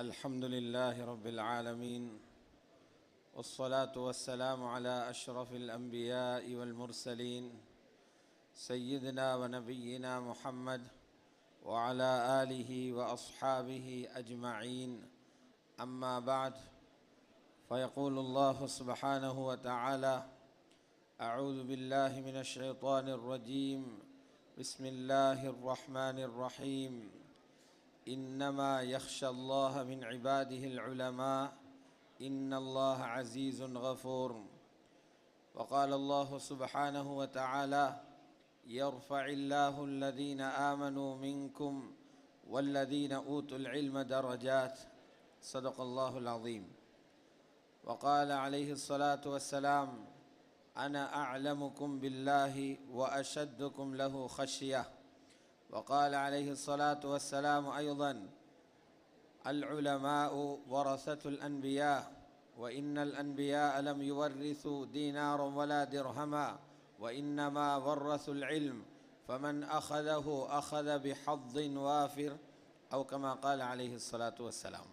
الحمد لله رب العالمين والصلاة والسلام على أشرف الأنبياء والمرسلين سيدنا ونبينا محمد وعلى آله وأصحابه أجمعين. أما بعد فيقول الله سبحانه وتعالى أعوذ بالله من الشيطان الرجيم بسم الله الرحمن الرحيم. إنما يخشى الله من عباده العلماء إن الله عزيز غفور. وقال الله سبحانه وتعالى يرفع الله الذين آمنوا منكم والذين أوتوا العلم درجات. صدق الله العظيم. وقال عليه الصلاة والسلام أنا أعلمكم بالله وأشدكم له خشية. وقال عليه الصلاة والسلام أيضا العلماء ورثة الأنبياء وإن الأنبياء لم يورثوا دينارا ولا درهما وإنما ورثوا العلم فمن أخذه أخذ بحظ وافر أو كما قال عليه الصلاة والسلام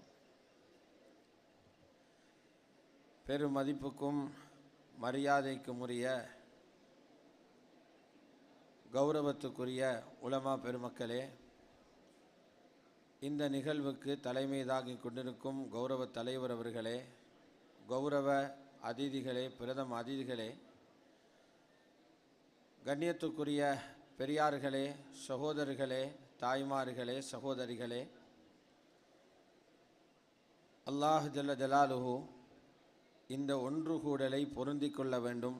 பெருமதிப்புக்கும் மரியாதைக்கும் உரிய கௌரவத்துக்குரிய உலமா பெருமக்களே இந்த நிகழ்வுக்கு தலைமை தாங்கி கொண்டிருக்கும் கௌரவ தலைவர் அவர்களே கௌரவ அதிதிகளே பிரதம அதிதிகளே கண்ணியத்துக்குரிய பெரியார்களே சகோதரர்களே தாய்மார்களே சகோதரிகளே அல்லாஹ் ஜல்ல ஜலாலுஹு இந்த ஒன்று கூடலை பொருந்தி கொள்ள வேண்டும்.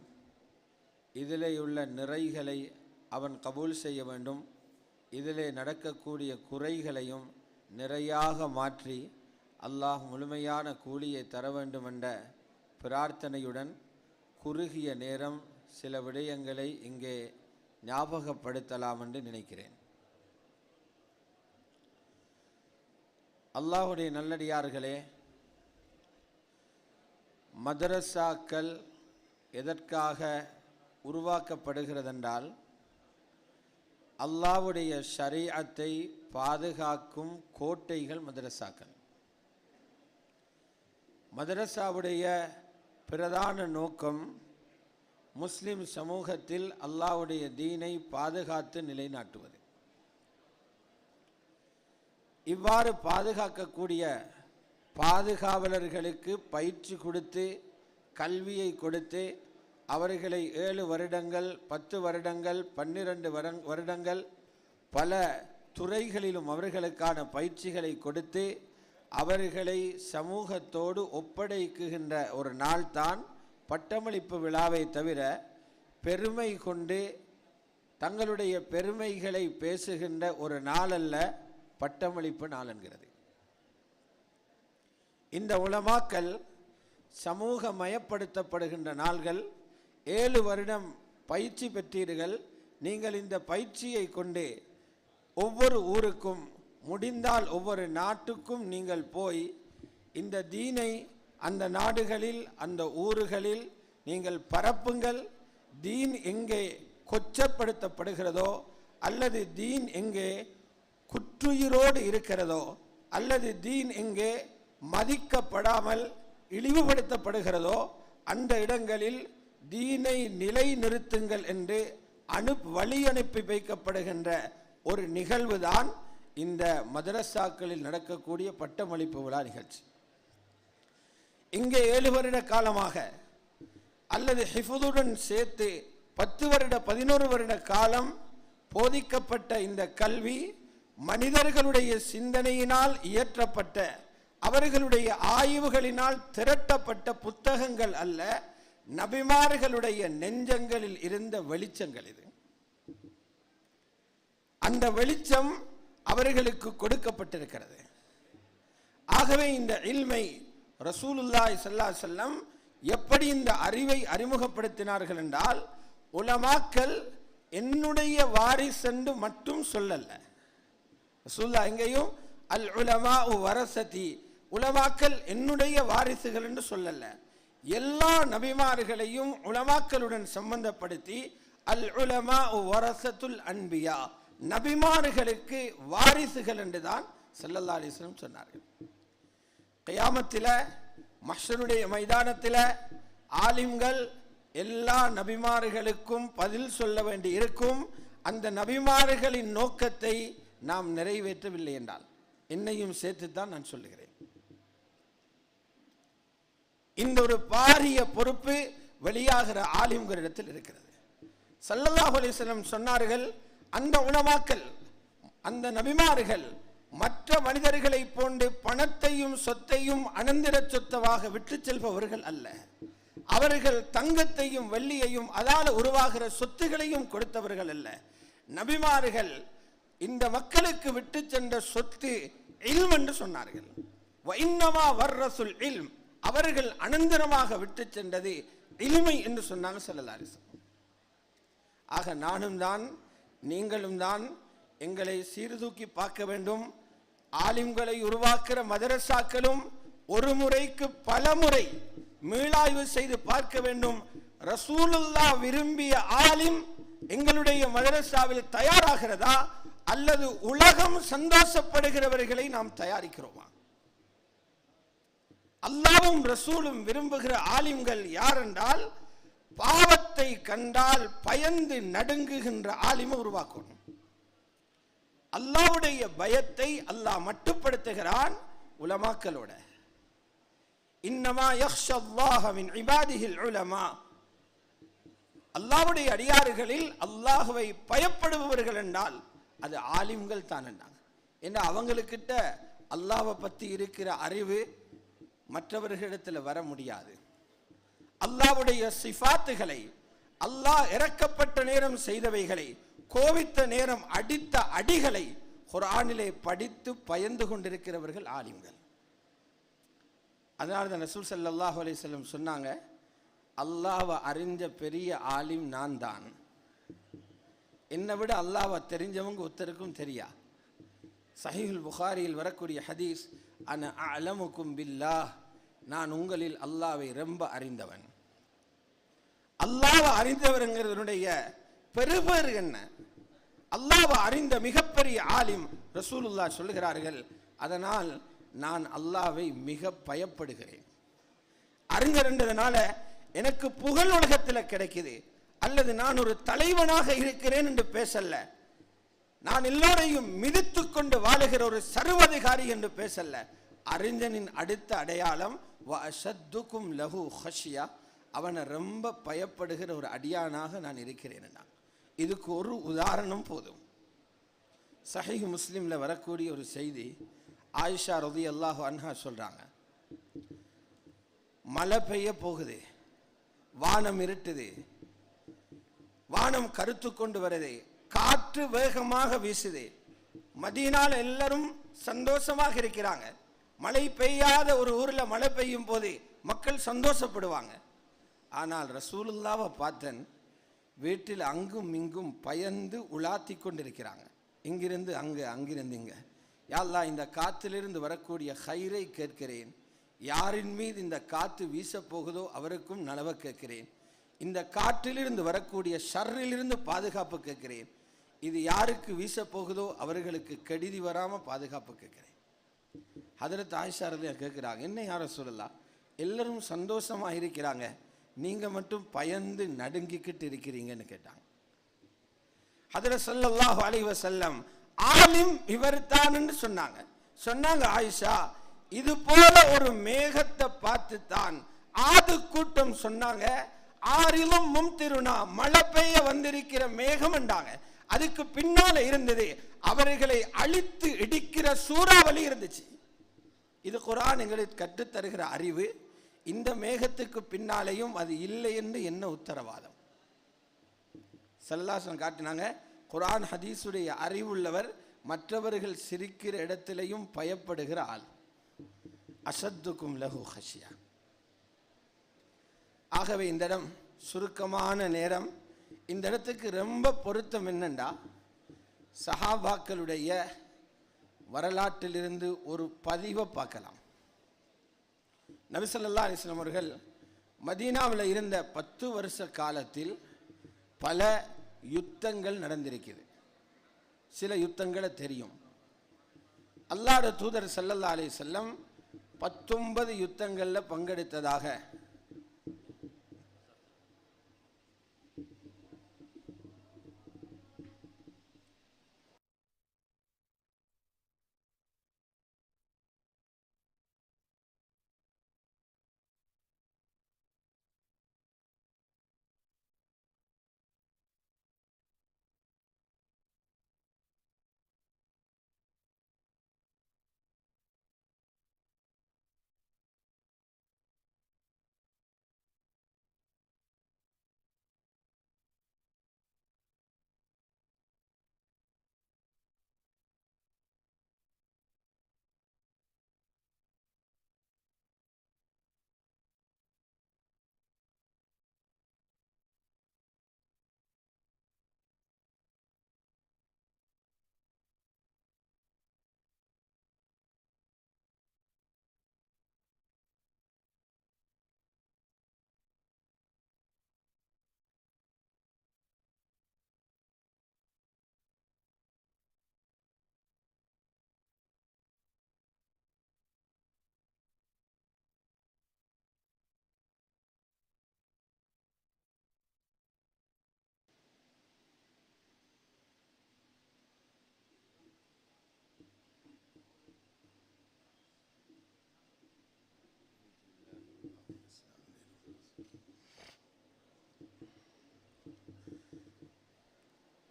இதிலேயுள்ள நிறைகளை அவன் கபூல் செய்ய வேண்டும். இதிலே நடக்கக்கூடிய குறைகளையும் நிறையாக மாற்றி அல்லாஹ் முழுமையான கூலியை தர வேண்டும் என்ற பிரார்த்தனையுடன் குறுகிய நேரம் சில விடயங்களை இங்கே ஞாபகப்படுத்தலாம் என்று நினைக்கிறேன். அல்லாஹுடைய நல்லடியார்களே மதரசாக்கள் எதற்காக உருவாக்கப்படுகிறதென்றால் அல்லாவுடைய ஷரீஅத்தை பாதுகாக்கும் கோட்டைகள் மதரசாக்கள். மதரசாவுடைய பிரதான நோக்கம் முஸ்லிம் சமூகத்தில் அல்லாவுடைய தீனை பாதுகாத்து நிலைநாட்டுவது. இவ்வாறு பாதுகாக்கக்கூடிய பாதுகாவலர்களுக்கு பயிற்சி கொடுத்து கல்வியை கொடுத்து அவர்களை ஏழு வருடங்கள் பத்து வருடங்கள் பன்னிரண்டு வருடங்கள் பல துறைகளிலும் அவர்களுக்கான பயிற்சிகளை கொடுத்து அவர்களை சமூகத்தோடு ஒப்படைக்குகின்ற ஒரு நாள்தான் பட்டமளிப்பு விழாவை தவிர பெருமை கொண்டு தங்களுடைய பெருமைகளை பேசுகின்ற ஒரு நாளல்ல பட்டமளிப்பு நாள் என்கிறது. இந்த உலமாக்கல் சமூக மயப்படுத்தப்படுகின்ற நாள்கள் ஏழு வருடம் பயிற்சி பெற்றீர்கள். நீங்கள் இந்த பயிற்சியை கொண்டு ஒவ்வொரு ஊருக்கும் முடிந்தால் ஒவ்வொரு நாட்டுக்கும் நீங்கள் போய் இந்த தீனை அந்த நாடுகளில் அந்த ஊர்களில் நீங்கள் பரப்புங்கள். தீன் எங்கே கொச்சப்படுத்தப்படுகிறதோ அல்லது தீன் எங்கே குற்றுயிரோடு இருக்கிறதோ அல்லது தீன் எங்கே மதிக்கப்படாமல் இழிவுபடுத்தப்படுகிறதோ அந்த இடங்களில் தீனை நிலை நிறுத்துங்கள் என்று அனுப் வழி அனுப்பி வைக்கப்படுகின்ற ஒரு நிகழ்வு தான் இந்த மதரசாக்களில் நடக்கக்கூடிய பட்டமளிப்பு விழா நிகழ்ச்சி. இங்கே ஏழு வருட காலமாக அல்லது ஹிஃபுதுடன் சேர்த்து பத்து வருட பதினோரு வருட காலம் போதிக்கப்பட்ட இந்த கல்வி மனிதர்களுடைய சிந்தனையினால் இயற்றப்பட்ட அவர்களுடைய ஆய்வுகளினால் திரட்டப்பட்ட புத்தகங்கள் அல்ல நபிமார்களுடைய நெஞ்சங்களில் இருந்த வெளிச்சங்கள் இது. அந்த வெளிச்சம் அவர்களுக்கு கொடுக்கப்பட்டிருக்கிறது. ஆகவே இந்த இல்மை ரசூலுல்லாய் சல்லா செல்லம் எப்படி இந்த அறிவை அறிமுகப்படுத்தினார்கள் என்றால் உலமாக்கல் என்னுடைய வாரிசென்று மட்டும் சொல்லல. ரசூல்லா எங்கேயும் அல் உலமா வரசதி உலமாக்கல் என்னுடைய வாரிசுகள் என்று சொல்லலை. எல்லா நபிமார்களையும் உலமாக்களுடன் சம்பந்தப்படுத்தி அல் உலமா வரசத்துல் அன்பியா. நபிமார்களுக்கு வாரிசுகள் என்றுதான் செல்லல்லா அலிஸ்லம் சொன்னார்கள். கயாமத்தில் மஷருடைய மைதானத்தில் ஆலிம்கள் எல்லா நபிமார்களுக்கும் பதில் சொல்ல வேண்டி இருக்கும். அந்த நபிமார்களின் நோக்கத்தை நாம் நிறைவேற்றவில்லை என்றால் என்னையும் சேர்த்துத்தான் நான் சொல்லுகிறேன். இந்த ஒரு பாரிய பொறுப்பு வெளியாகிற ஆலிம்களிடத்தில் இருக்கிறது. சல்லல்லாஹ் அலிஸ்லம் சொன்னார்கள் அந்த உணவாக்கள் அந்த நபிமார்கள் மற்ற மனிதர்களை போன்று பணத்தையும் சொத்தையும் அனந்திர சொத்தவாக விட்டு செல்பவர்கள் அல்ல. அவர்கள் தங்கத்தையும் வெள்ளியையும் அதால் உருவாகிற சொத்துகளையும் கொடுத்தவர்கள் அல்ல. நபிமார்கள் இந்த மக்களுக்கு விட்டு சென்ற சொத்து இல்ம் என்று சொன்னார்கள். வைன்னமா வர்ரசுல் இல்ம். அவர்கள் அனந்தரமாக விட்டு சென்றது எளிமை என்று சொன்னாங்க செல்லலாரி ஆக நானும் தான் நீங்களும் தான் எங்களை சீர்தூக்கி பார்க்க வேண்டும். ஆலிம்களை உருவாக்குற மதரசாக்களும் ஒரு முறைக்கு பல முறை மீளாய்வு செய்து பார்க்க வேண்டும். ரசூலுல்லா விரும்பிய ஆலிம் எங்களுடைய மதரசாவில் தயாராகிறதா? அல்லது உலகம் சந்தோஷப்படுகிறவர்களை நாம் தயாரிக்கிறோமா? அல்லாவும் ரசூலும் விரும்புகிற ஆலிம்கள் யார் என்றால் பாவத்தை கண்டால் பயந்து நடுங்குகின்ற ஆலிமை உருவாக்கணும். அல்லாவுடைய பயத்தை அல்லாஹ் மட்டுப்படுத்துகிறான் உலமாக்களோட. இன்னமா யக்ஷல்லாஹ இபாதிஹில் உலமா. அல்லாஹ்வுடைய அடியாறுகளில் அல்லாஹுவை பயப்படுபவர்கள் என்றால் அது ஆலிம்கள் தான் என்றாங்க ஏன்னா அவங்களுக்கிட்ட அல்லாவை பத்தி இருக்கிற அறிவு மற்றவர்களிடத்தில் வர முடியாது. அல்லாஹ்வுடைய சிஃபாத்துகளை அல்லாஹ் இறக்கப்பட்ட நேரம் செய்தவைகளை கோவித்த நேரம் அடித்த அடிகளை குரானிலே படித்து பயந்து கொண்டிருக்கிறவர்கள் ஆலிம்கள். அதனால தான் ரசூல் ஸல்லல்லாஹு அலைஹி வஸல்லம் சொன்னாங்க அல்லாவை அறிஞ்ச பெரிய ஆலிம் நான் தான். என்னை விட அல்லாவை தெரிஞ்சவங்க ஒருத்தருக்கும் தெரியா சஹீஹுல் புகாரியில் வரக்கூடிய ஹதீஸ் அன அலமுக்கும் பில்லா நான் உங்களில் அல்லாவை ரொம்ப அறிந்தவன். அல்லாவை அறிந்தவருங்கிறதுடைய பெருபேறு என்ன? அல்லாவை அறிந்த மிகப்பெரிய ஆலிம் ரசூலுல்லா சொல்லுகிறார்கள் அதனால் நான் அல்லாவை மிக பயப்படுகிறேன். அறிஞர்ன்றதுனால எனக்கு புகழ் உலகத்தில் கிடைக்குது அல்லது நான் ஒரு தலைவனாக இருக்கிறேன் என்று பேசல நான் எல்லோரையும் மிதித்து கொண்டு வாழுகிற ஒரு சர்வதிகாரி என்று பேசல்ல அறிஞனின் அடுத்த அடையாளம் வஅஷத்துக்கும் லகு ஹஷியா. அவனை ரொம்ப பயப்படுகிற ஒரு அடியானாக நான் இருக்கிறேன் நான். இதுக்கு ஒரு உதாரணம் போதும். சஹீஹ் முஸ்லீமில் வரக்கூடிய ஒரு செய்தி ஆயிஷா ரதி அல்லாஹு அன்ஹா சொல்கிறாங்க மழை பெய்ய போகுது. வானம் இருட்டுது. வானம் கருத்து கொண்டு வருது. காற்று வேகமாக வீசுது. மதியனால் எல்லாரும் சந்தோஷமாக இருக்கிறாங்க. மழை பெய்யாத ஒரு ஊரில் மழை பெய்யும் போது மக்கள் சந்தோஷப்படுவாங்க. ஆனால் ரசூலுல்லாவை பார்த்தன் வீட்டில் அங்கும் இங்கும் பயந்து உலாத்தி கொண்டிருக்கிறாங்க. இங்கிருந்து அங்கு அங்கிருந்து இங்கே. யாழ்லா இந்த காற்றிலிருந்து வரக்கூடிய ஹைரை கேட்கிறேன். யாரின் மீது இந்த காற்று வீசப் போகுதோ அவருக்கும் நலவ கேட்கிறேன். இந்த காற்றிலிருந்து வரக்கூடிய ஷர்ரிலிருந்து பாதுகாப்பு கேட்கிறேன். இது யாருக்கு வீச போகுதோ அவர்களுக்கு கெடுதி வராம பாதுகாப்பு கேட்கிறேன். ஹதரத் ஆயிஷா கேட்குறாங்க என்ன யார சொல்லலாம் எல்லாரும் சந்தோஷமா இருக்கிறாங்க. நீங்க மட்டும் பயந்து நடுங்கிக்கிட்டு இருக்கிறீங்கன்னு கேட்டாங்க. அதில் சொல்லல்லாஹ் அலைவ செல்லம் ஆலிம் இவர்தான் சொன்னாங்க. சொன்னாங்க ஆயிஷா இது போல ஒரு மேகத்தை பார்த்து தான் ஆது கூட்டம் சொன்னாங்க. ஆறிலும் மும்திருனா மழை பெய்ய வந்திருக்கிற மேகம் என்றாங்க அதுக்கு பின்னால இருந்தது அவர்களை அழித்து இடிக்கிற சூறாவளி இருந்துச்சு. இது குரான் எங்களுக்கு கற்றுத்தருகிற அறிவு. இந்த மேகத்துக்கு பின்னாலேயும் அது இல்லை என்று என்ன உத்தரவாதம்? சல்லாசன் காட்டினாங்க குரான் ஹதீஸுடைய அறிவுள்ளவர் மற்றவர்கள் சிரிக்கிற இடத்திலையும் பயப்படுகிற ஆள். அசத்துக்கும் லகு ஹஷியா ஆகவே இந்த இடம் சுருக்கமான நேரம். இந்த இடத்துக்கு ரொம்ப பொருத்தம் என்னண்டா? சஹாபாக்களுடைய வரலாற்றிலிருந்து ஒரு பதிவை பார்க்கலாம். நபிசல்லா அலிஸ்லாம் அவர்கள் மதீனாவில் இருந்த பத்து வருஷ காலத்தில் பல யுத்தங்கள் நடந்திருக்குது சில யுத்தங்களை தெரியும். அல்லாட தூதர் சல்லல்லா அலி செல்லம் பத்தொன்பது யுத்தங்களில் பங்கெடுத்ததாக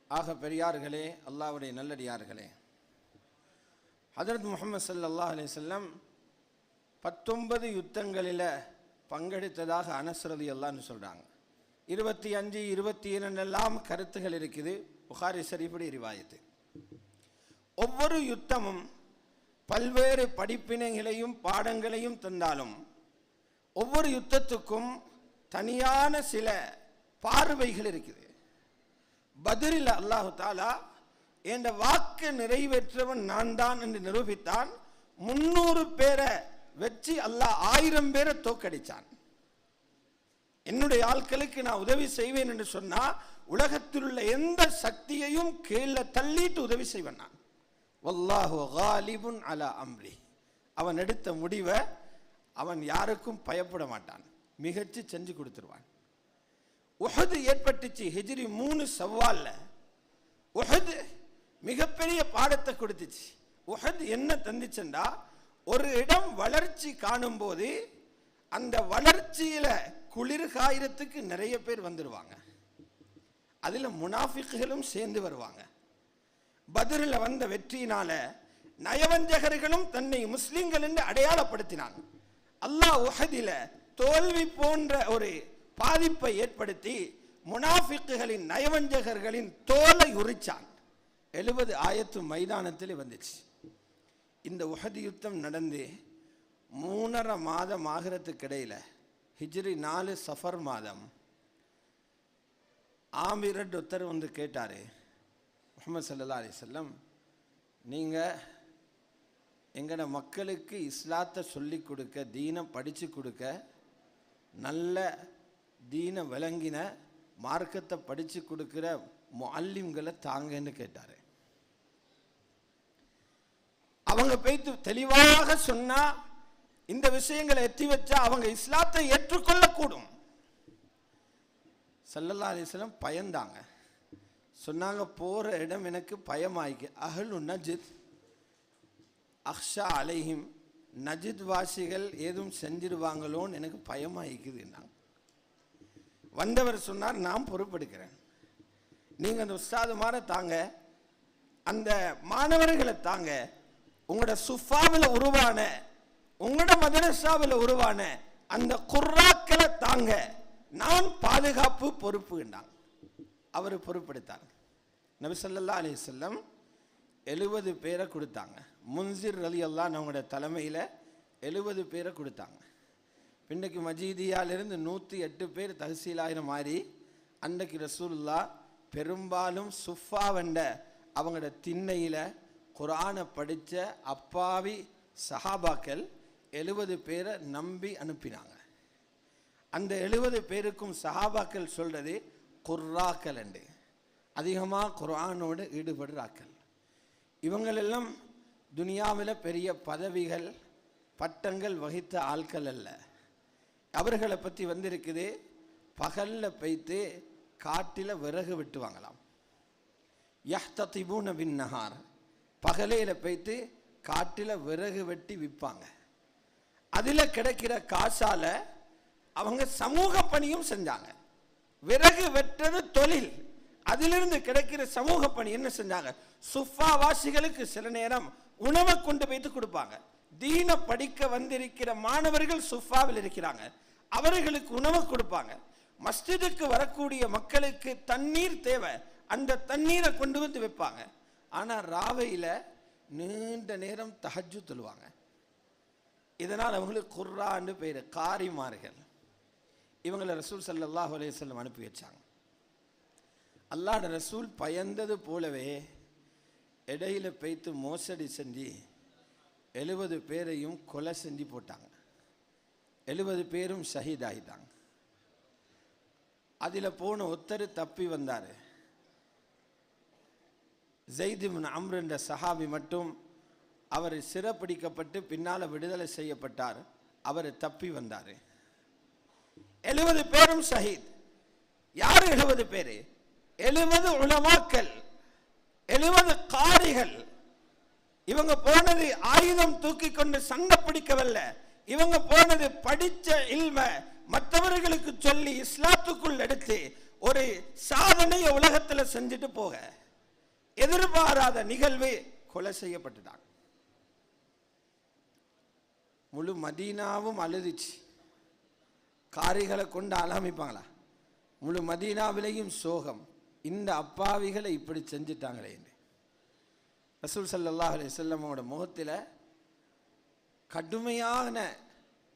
ஆக பெரியார்களே அல்லாவுடைய நல்லடியார்களே. ஹதரத் முகமது ஸல்லல்லாஹு அலி செல்லம் பத்தொன்பது யுத்தங்களில் பங்கெடுத்ததாக அனஸ்ரதி அல்லான்னு சொல்கிறாங்க இருபத்தி அஞ்சு இருபத்தி இரண்டெல்லாம் கருத்துகள் இருக்குது. புகாரி சரிப்படி ரிவாயத்து. ஒவ்வொரு யுத்தமும் பல்வேறு படிப்பினைகளையும் பாடங்களையும் தந்தாலும் ஒவ்வொரு யுத்தத்துக்கும் தனியான சில பார்வைகள் இருக்குது. பதிரில் அல்லாஹு தாலா என்ற வாக்கு நிறைவேற்றவன் நான் தான் என்று நிரூபித்தான். முன்னூறு பேரை வச்சு அல்லாஹ் ஆயிரம் பேரை தோக்கடித்தான் என்னுடைய ஆட்களுக்கு நான் உதவி செய்வேன் என்று சொன்னா உலகத்தில் உள்ள எந்த சக்தியையும் கீழே தள்ளிட்டு உதவி செய்வேன் நான். வல்லாஹு காலிபுன் அலா அம்ரி. அவன் எடுத்த முடிவை அவன் யாருக்கும் பயப்பட மாட்டான். மிகச்சு செஞ்சு கொடுத்துருவான். உஹது ஏற்பட்டுச்சு. ஹிஜ்ரி மூணு சவ்வால்ல. உஹது மிகப்பெரிய பாடத்தை கொடுத்துச்சு. உஹது என்ன தந்துச்சுண்டா ஒரு இடம் வளர்ச்சி காணும்போது அந்த வளர்ச்சியில் குளிர் காயிரத்துக்கு நிறைய பேர் வந்துடுவாங்க அதில் முனாஃபிக்குகளும் சேர்ந்து வருவாங்க. பதிரில் வந்த வெற்றியினால நயவஞ்சகர்களும் தன்னை முஸ்லீம்கள் என்று அடையாளப்படுத்தினான். அல்லாஹ் உஹதில தோல்வி போன்ற ஒரு பாதிப்பை ஏற்படுத்தி முனாஃபிக்குகளின் நயவஞ்சகர்களின் தோலை உரிச்சான். எழுபது ஆயத்து மைதானத்தில் வந்துச்சு. இந்த உகதி யுத்தம் நடந்து மூணரை மாதம் ஆகிறதுக்கு இடையில் ஹிஜ்ரி நாலு சஃபர் மாதம். ஆமிரட் ஒருத்தர் வந்து கேட்டார் முகமது சல்லா அலிசல்லம் நீங்கள் எங்களோட மக்களுக்கு இஸ்லாத்தை சொல்லி கொடுக்க தீனம் படித்து கொடுக்க நல்ல தீனை விளங்கின மார்க்கத்தை படித்து கொடுக்குற அல்லிம்களை தாங்கன்னு கேட்டார். அவங்க போய்த்து தெளிவாக சொன்னா இந்த விஷயங்களை எத்தி வச்சா அவங்க இஸ்லாத்தை ஏற்றுக்கொள்ளக்கூடும். சல்லல்லா அலிஸ்லாம் பயந்தாங்க. சொன்னாங்க போகிற இடம் எனக்கு பயமாயிக்கு அகலு நஜித் அக்ஷா அலைஹிம் நஜித் வாசிகள் ஏதும் செஞ்சிருவாங்களோன்னு எனக்கு பயமாயிக்குதுன்னாங்க. வந்தவர் சொன்னார் நான் பொறுப்பெடுக்கிறேன். நீங்கள் அந்த உஸ்தாது மாற தாங்க அந்த மாணவர்களை தாங்க உங்களோட சுஃபாவில் உருவான உங்களோட மதரசாவில் உருவான அந்த குர்ராக்களை தாங்க நான் பாதுகாப்பு பொறுப்புண்டாங்க அவர் பொறுப்பெடுத்தார். நபிசல்லா அலி செல்லம் எழுபது பேரை கொடுத்தாங்க. முன்சிர் அலி அல்லான் அவங்களோட தலைமையில் எழுபது பேரை கொடுத்தாங்க. பின்னைக்கு மஜீதியாலிருந்து நூற்றி எட்டு பேர் தஹசீலாயிரம் மாறி அன்றைக்கு ரசூல்லா பெரும்பாலும் சுஃபாவண்ட அவங்களோட திண்ணையில் குரானை படித்த அப்பாவி சஹாபாக்கள் எழுபது பேரை நம்பி அனுப்பினாங்க. அந்த எழுபது பேருக்கும் சஹாபாக்கள் சொல்கிறது குர்ராக்கள் என்று. அதிகமாக குரானோடு ஈடுபடுறாக்கள். இவங்களெல்லாம் துனியாவில் பெரிய பதவிகள் பட்டங்கள் வகித்த ஆட்கள் அல்ல. அவர்களை பற்றி வந்திருக்குது. பகலில் பைத்து காட்டில் விறகு வெட்டுவாங்களாம். யஹ்தத்திபூன பின் நஹார் பகலையில் வைத்து காட்டில் விறகு வெட்டி விற்பாங்க அதில் கிடைக்கிற காசால் அவங்க சமூக பணியும் செஞ்சாங்க. விறகு வெட்டுறது தொழில். அதிலிருந்து கிடைக்கிற சமூக பணி என்ன செஞ்சாங்க? சுஃபா வாசிகளுக்கு சில நேரம் உணவை கொண்டு போய்த்து கொடுப்பாங்க. தீன படிக்க வந்திருக்கிற மாணவர்கள் சுஃபாவில் இருக்கிறாங்க. அவர்களுக்கு உணவு கொடுப்பாங்க. மஸ்ஜிதுக்கு வரக்கூடிய மக்களுக்கு தண்ணீர் தேவை. அந்த தண்ணீரை கொண்டு வந்து வைப்பாங்க. ஆனால் ராவையில் நீண்ட நேரம் தஹஜு தொழுவாங்க. இதனால் அவங்களுக்கு குர்ரான்னு பேர் காரிமார்கள். இவங்களை ரசூல் சல்லாஹ் அலையம் அனுப்பி வச்சாங்க. அல்லாட ரசூல் பயந்தது போலவே இடையில பெய்த்து மோசடி செஞ்சு எழுபது பேரையும் கொலை செஞ்சு போட்டாங்க. எழுபது பேரும் ஷஹீதாகிட்டாங்க அதில் போன ஒத்தர் தப்பி வந்தார். ஜெய்திபின் அம்ர் என்ற சஹாபி மட்டும் அவர் சிறப்பிடிக்கப்பட்டு பின்னால் விடுதலை செய்யப்பட்டார். அவர் தப்பி வந்தார். எழுபது பேரும் ஷஹீத். யார் எழுபது பேரு? எழுபது உலமாக்கள். எழுபது காரிகள். இவங்க போனது ஆயுதம் தூக்கி கொண்டு சண்டை பிடிக்கவல்ல. இவங்க போனது படிச்ச இல்ம மற்றவர்களுக்கு சொல்லி இஸ்லாத்துக்குள் எடுத்து ஒரு சாதனையை உலகத்துல செஞ்சுட்டு போக. எதிர்பாராத நிகழ்வு கொலை செய்யப்பட்டுட்டாங்க. முழு மதீனாவும் அழுதுச்சு. காரிகளை கொண்டு அலமிப்பாங்களா முழு மதீனாவிலையும் சோகம். இந்த அப்பாவிகளை இப்படி செஞ்சுட்டாங்களே ரசூல் சல்லாஹ் அலி செல்லமோட முகத்தில் கடுமையான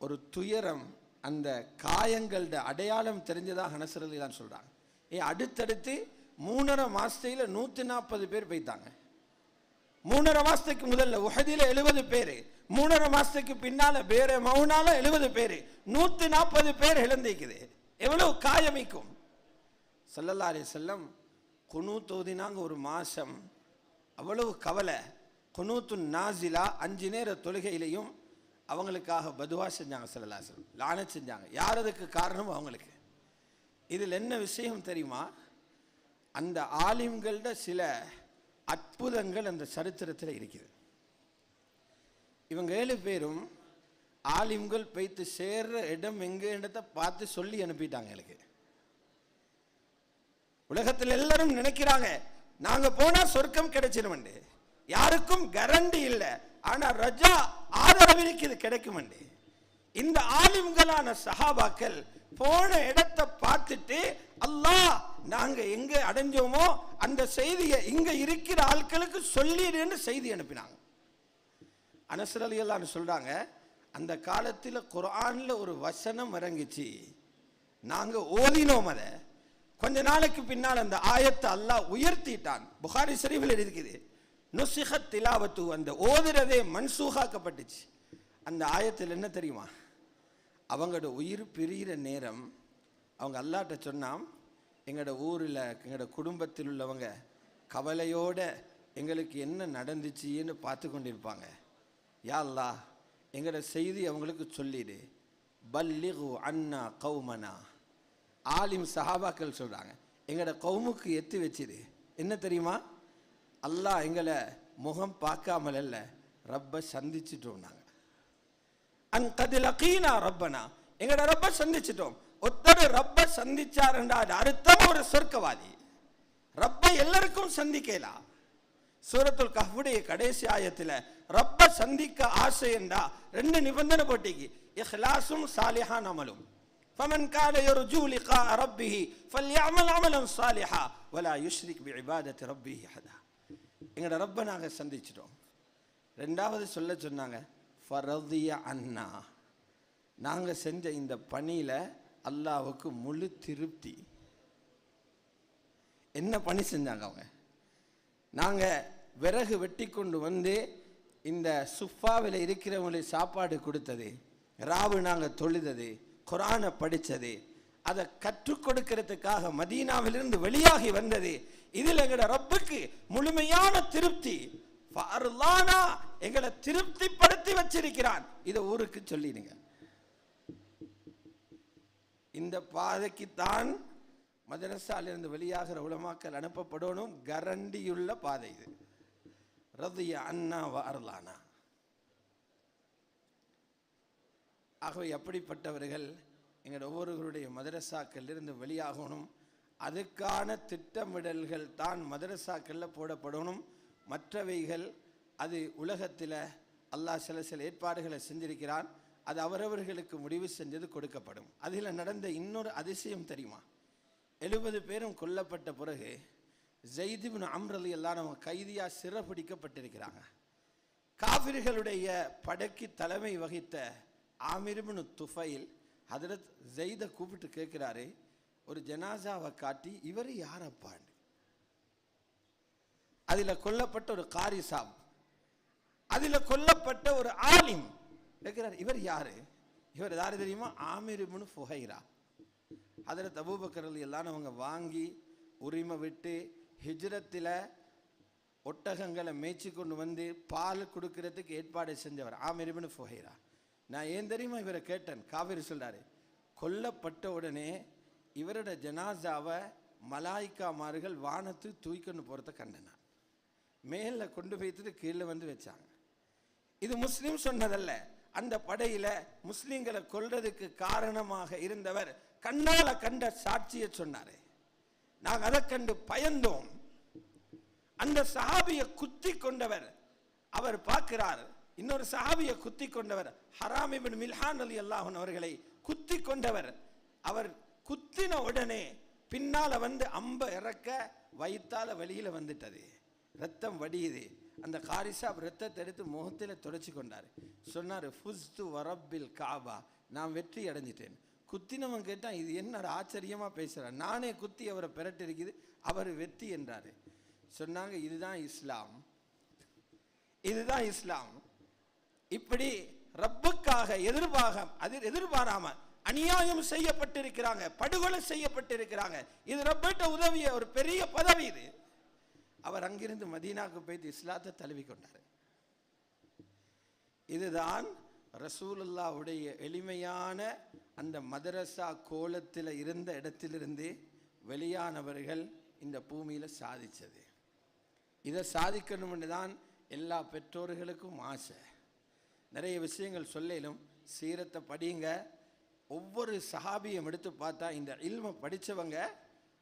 ஒரு துயரம் அந்த காயங்களோட அடையாளம் தெரிஞ்சதாக அனசரதி தான் சொல்றாங்க. ஏ அடுத்தடுத்து மூணரை மாசத்துல நூத்தி நாற்பது பேர் போய்த்தாங்க மூணரை மாசத்துக்கு முதல்ல உஹதில எழுபது பேர் மூணரை மாசத்துக்கு பின்னால வேற மவுனால எழுபது பேர் நூற்றி நாற்பது பேர் இழந்திக்குது எவ்வளவு காயமிக்கும்? ஸல்லல்லாஹு செல்லம் வஸல்லம் தோதினாங்க ஒரு மாசம். அவ்வளவு கவலை. குனூத்துன் நாசிலா அஞ்சு நேர தொழுகையிலையும் அவங்களுக்காக பதுவா செஞ்சாங்க ஸல்லல்லாஹு லான செஞ்சாங்க. யார் அதுக்கு காரணம் அவங்களுக்கு. இதில் என்ன விஷயம் தெரியுமா? அந்த ஆலிம்களோட சில அற்புதங்கள் அந்த சரித்திரத்தில் இருக்குது. இவங்க ஏழு பேரும் ஆலிம்கள் போய்த்து சேர்ற இடம் எங்கேன்றதை பார்த்து சொல்லி அனுப்பிட்டாங்க எனக்கு. உலகத்தில் எல்லாரும் நினைக்கிறாங்க. நாங்கள் போனால் சொர்க்கம் கிடைச்சிடும் யாருக்கும் கரண்டி இல்லை. ஆனால் ரஜா ஆதரவிற்கு இது கிடைக்கும் இந்த ஆலிம்களான சஹாபாக்கள் போன இடத்தை பார்த்துட்டு அல்லாஹ் நாங்க எங்க அடைஞ்சோமோ அந்த செய்தியை இங்க இருக்கிற ஆட்களுக்கு சொல்லிடுன்னு செய்தி அனுப்பினாங்க. அனசர் சொல்கிறாங்க சொல்றாங்க அந்த காலத்தில் குரானில் ஒரு வசனம் இறங்கிச்சு. நாங்கள் ஓதினோம் அதை. கொஞ்ச நாளைக்கு பின்னால் அந்த ஆயத்தை அல்லாஹ் உயர்த்திட்டான். புகாரி ஷரீஃபில் இருக்குது நுசிஹ திலாவத்து அந்த ஓதுறதே மன்சூகாக்கப்பட்டுச்சு. அந்த ஆயத்தில் என்ன தெரியுமா? அவங்களோட உயிர் பிரிகிற நேரம் அவங்க அல்லாட்ட சொன்னாம் எங்களோட ஊரில் எங்களோட குடும்பத்தில் உள்ளவங்க கவலையோடு எங்களுக்கு என்ன நடந்துச்சுன்னு பார்த்து கொண்டிருப்பாங்க. யா அல்லா எங்களோட செய்தி அவங்களுக்கு சொல்லிடு. பல்லிகு அண்ணா கௌமனா. ஆலிம் சஹாபாக்கள் சொல்றாங்க. எங்களோட கவுமுக்கு எத்து வச்சிரு. என்ன தெரியுமா? அல்லாஹ் எங்களை முகம் பார்க்காமல் இல்லை ரப்ப சந்திச்சிட்டோம்னாங்க. அன் கதில் அகீனா ரப்பனா. எங்களோட ரப்ப சந்திச்சிட்டோம். ஒருத்தர் ரப்ப சந்திச்சாருண்டா அது அர்த்தம் ஒரு சொர்க்கவாதி. ரப்ப எல்லாருக்கும் சந்திக்கலாம் சூரத்துல் கஹ்வுடைய கடைசி ஆயத்தில் ரப்ப சந்திக்க ஆசை என்றா ரெண்டு நிபந்தனை போட்டிக்கு. இஹ்லாசும் சாலிஹான் அமலும். فمن كان يرجو لقاء ربه فليعمل عملا صالحا ولا يشرك بعبادة ربه أحدا எங்களோட ரப்ப நாங்க சந்திச்சிட்டோம் ரெண்டாவது சொல்ல சொன்னாங்க ஃபரதிய அண்ணா நாங்க செஞ்ச இந்த பணியில அல்லாஹ்வுக்கு முழு திருப்தி என்ன பணி செஞ்சாங்க அவங்க நாங்க விறகு வெட்டி கொண்டு வந்து இந்த சுஃபாவில் இருக்கிறவங்களுக்கு சாப்பாடு கொடுத்தது ராவு நாங்க தொழுதது குரானை படிச்சது அதை கற்றுக் கொடுக்கிறதுக்காக மதீனாவிலிருந்து வெளியாகி வந்தது. இதில் எங்களோட ரப்புக்கு முழுமையான திருப்தி. எங்களை திருப்திப்படுத்தி வச்சிருக்கிறான். இதை ஊருக்கு சொல்லிடுங்க. இந்த பாதைக்குத்தான் மதரசாலிருந்து வெளியாகிற உலமாக்கள் அனுப்பப்படணும். கரண்டியுள்ள பாதை இது. ரதிய அண்ணா வரலானா ஆகவே அப்படிப்பட்டவர்கள் எங்கள் ஒவ்வொருவருடைய மதரசாக்களிலிருந்து வெளியாகணும் அதுக்கான திட்டமிடல்கள் தான் மதரசாக்களில் போடப்படணும். மற்றவைகள் அது உலகத்தில் அல்லாஹ் சில சில ஏற்பாடுகளை செஞ்சிருக்கிறான் அது அவரவர்களுக்கு முடிவு செஞ்சது கொடுக்கப்படும். அதில் நடந்த இன்னொரு அதிசயம் தெரியுமா? எழுபது பேரும் கொல்லப்பட்ட பிறகு ஜெய்திபின் அம்ரலி எல்லாம் நம்ம கைதியாக சிறப்பிடிக்கப்பட்டிருக்கிறாங்க காவிர்களுடைய படைக்கு தலைமை வகித்த ஆமிர்பின் துஃபைல் ஹதரத் ஜெயிதை கூப்பிட்டு கேட்குறாரு ஒரு ஜனாசாவை காட்டி இவர் யாரப்பாண்டு அதில் கொல்லப்பட்ட ஒரு காரி சாப் அதில் கொல்லப்பட்ட ஒரு ஆலிம் கேட்கிறார் இவர் யாரு? இவர் யாரு தெரியுமா? Amir bin Fuhayra. அதில் தபூபக்கரல் எல்லாம் அவங்க வாங்கி உரிமை விட்டு ஹிஜ்ரத்தில் ஒட்டகங்களை மேய்ச்சி கொண்டு வந்து பால் கொடுக்கறதுக்கு ஏற்பாடு செஞ்சவர் ஆமிர்பின் ஃபுஹைரா. நான் ஏன் தெரியுமா இவரை கேட்டேன்? காவிரி சொல்கிறாரு கொல்லப்பட்ட உடனே இவரோட ஜனாசாவை மலாய்க்காமார்கள் வானத்து தூக்கிக்கொண்டு போகிறத கண்டனான் மேலே கொண்டு போய்த்துட்டு கீழே வந்து வச்சாங்க. இது முஸ்லீம் சொன்னதல்ல. அந்த படையில் முஸ்லீம்களை கொல்றதுக்கு காரணமாக இருந்தவர் கண்ணால் கண்ட சாட்சியை சொன்னார். நாங்கள் அதை கண்டு பயந்தோம். அந்த சஹாபியை குத்தி கொண்டவர் அவர் பார்க்கிறார். இன்னொரு சஹாபியை குத்தி கொண்டவர் ஹராம் மில்ஹான் அலி அல்லாஹன் அவர்களை குத்தி கொண்டவர் அவர் குத்தின உடனே பின்னால வந்து அம்ப இறக்க வயிற்றால் வெளியில் வந்துட்டது. ரத்தம் வடியுது. அந்த காரிசாப் ரத்தத்தை எடுத்து முகத்தில் தொடச்சி கொண்டார். சொன்னார் ஃபுஸ்து வரப்பில் காபா. நான் வெற்றி அடைஞ்சிட்டேன். குத்தினவன் கேட்டான் இது என்னோட ஆச்சரியமா பேசுகிறார் நானே குத்தி அவரை பெரட்டு இருக்குது அவர் வெற்றி என்றாரு. சொன்னாங்க இதுதான் இஸ்லாம். இதுதான் இஸ்லாம். இப்படி ரப்புக்காக எதிர்பாக அது எதிர்பாராம அநியாயம் செய்யப்பட்டிருக்கிறாங்க படுகொலை செய்யப்பட்டிருக்கிறாங்க. இது ரப்பிட்ட உதவிய ஒரு பெரிய பதவி இது. அவர் அங்கிருந்து மதீனாவுக்கு போய்த்து இஸ்லாத்தை தழுவி கொண்டார். இதுதான் ரசூலுல்லாவுடைய எளிமையான அந்த மதரசா கோலத்தில் இருந்த இடத்திலிருந்து வெளியானவர்கள் இந்த பூமியில் சாதிச்சது. இதை சாதிக்கணும்னு தான் எல்லா பெற்றோர்களுக்கும் ஆசை. நிறைய விஷயங்கள் சொல்லிலும் சீரத்தை படியுங்க. ஒவ்வொரு சஹாபியும் எடுத்து பார்த்தா இந்த இல்மை படித்தவங்க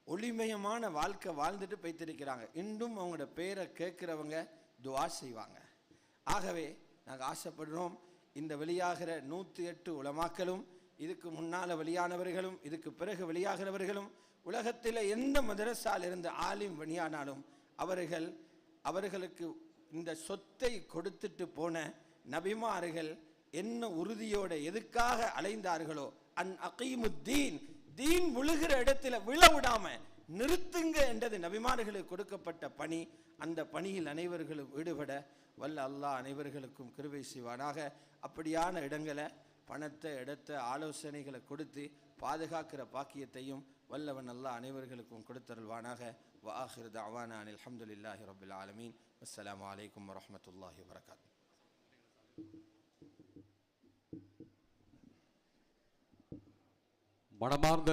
ஒளிமயமான வாழ்க்கை வாழ்ந்துட்டு போய்த்திருக்கிறாங்க. இன்றும் அவங்களோட பேரை கேட்குறவங்க துவா செய்வாங்க. ஆகவே நாங்கள் ஆசைப்படுறோம் இந்த வெளியாகிற நூற்றி எட்டு உலமாக்களும் இதுக்கு முன்னால் வெளியானவர்களும் இதுக்கு பிறகு வெளியாகிறவர்களும் உலகத்தில் எந்த மதரசால் இருந்த ஆலிம் வெளியானாலும் அவர்கள் அவர்களுக்கு இந்த சொத்தை கொடுத்துட்டு போன நபிமார்கள் என்ன உறுதியோட எதுக்காக அலைந்தார்களோ அன் அகீமுத்தீன் தீன் விழுகிற இடத்துல விழ விடாம நிறுத்துங்க என்றது நபிமார்களுக்கு கொடுக்கப்பட்ட பணி. அந்த பணியில் அனைவர்களும் ஈடுபட வல்ல அல்லாஹ் அனைவர்களுக்கும் கிருவை செய்வானாக. அப்படியான இடங்களை பணத்தை இடத்த ஆலோசனைகளை கொடுத்து பாதுகாக்கிற பாக்கியத்தையும் வல்லவன் அல்லாஹ் அனைவர்களுக்கும் கொடுத்தருள்வானாக. வாஹிர் தவானா அனில் ரபுல் ஆலமீன். அஸ்லாம் வலைக்கம் வரமத்துல்லாஹி வரகாத் மனமார்ந்த